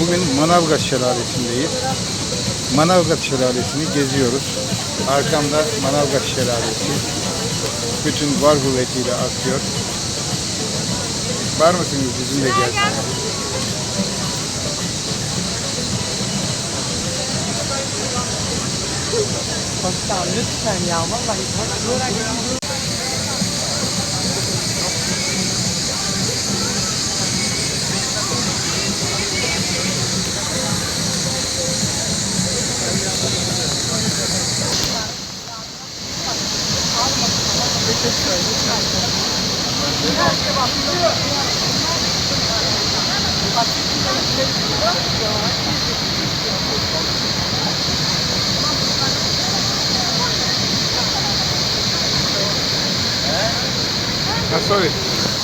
Bugün Manavgat Şelalesi'ndeyiz. Manavgat Şelalesi'ni geziyoruz. Arkamda Manavgat Şelalesi. Bütün var kuvvetiyle akıyor. Var mısınız bizimle gelsin? Başkan lütfen ya vallahi bak Ha, sorry.